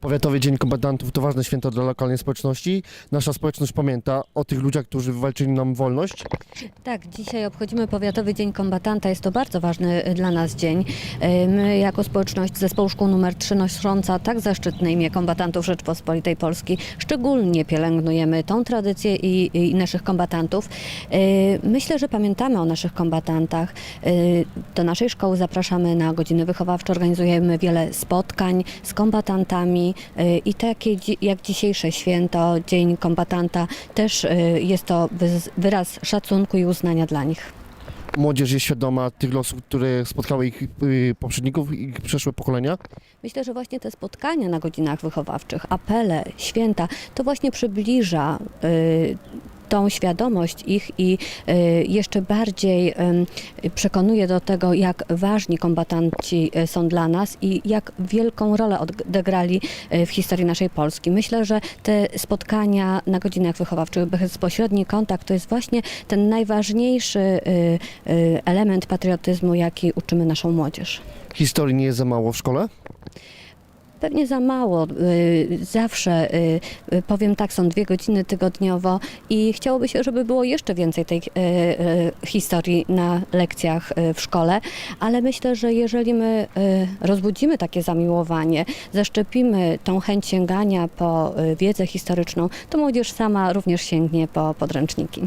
Powiatowy Dzień Kombatantów to ważne święto dla lokalnej społeczności. Nasza społeczność pamięta o tych ludziach, którzy wywalczyli nam wolność. Tak, dzisiaj obchodzimy Powiatowy Dzień Kombatanta. Jest to bardzo ważny y, dla nas dzień. Y, My jako społeczność Zespołu Szkół nr 3 nosząca tak zaszczytne imię kombatantów Rzeczpospolitej Polskiej szczególnie pielęgnujemy tą tradycję i, i naszych kombatantów. Y, Myślę, że pamiętamy o naszych kombatantach. Do naszej szkoły zapraszamy na godziny wychowawcze, organizujemy wiele spotkań z kombatantami y, i takie jak dzisiejsze święto, Dzień Kombatanta, też y, jest to wyraz szacunku i uznania dla nich. Młodzież jest świadoma tych losów, które spotkały ich y, poprzedników, ich przeszłe pokolenia. Myślę, że właśnie te spotkania na godzinach wychowawczych, apele, święta, to właśnie przybliża y, tą świadomoć ich i y, jeszcze bardziej przekonuje do tego, jak ważni kombatanci y, są dla nas i jak wielką rolę odegrali y, w historii naszej Polski. Myślę, że te spotkania na godzinach wychowawczych, bezpośredni kontakt to jest właśnie ten najważniejszy element patriotyzmu, jaki uczymy naszą młodzież. Historii nie jest za mało w szkole. Pewnie za mało. Y, Zawsze y, y, powiem tak, są dwie godziny tygodniowo i chciałoby się, żeby było jeszcze więcej tej historii na lekcjach w szkole, ale myślę, że jeżeli my rozbudzimy takie zamiłowanie, zaszczepimy tą chęć sięgania po wiedzę historyczną, to młodzież sama również sięgnie po podręczniki.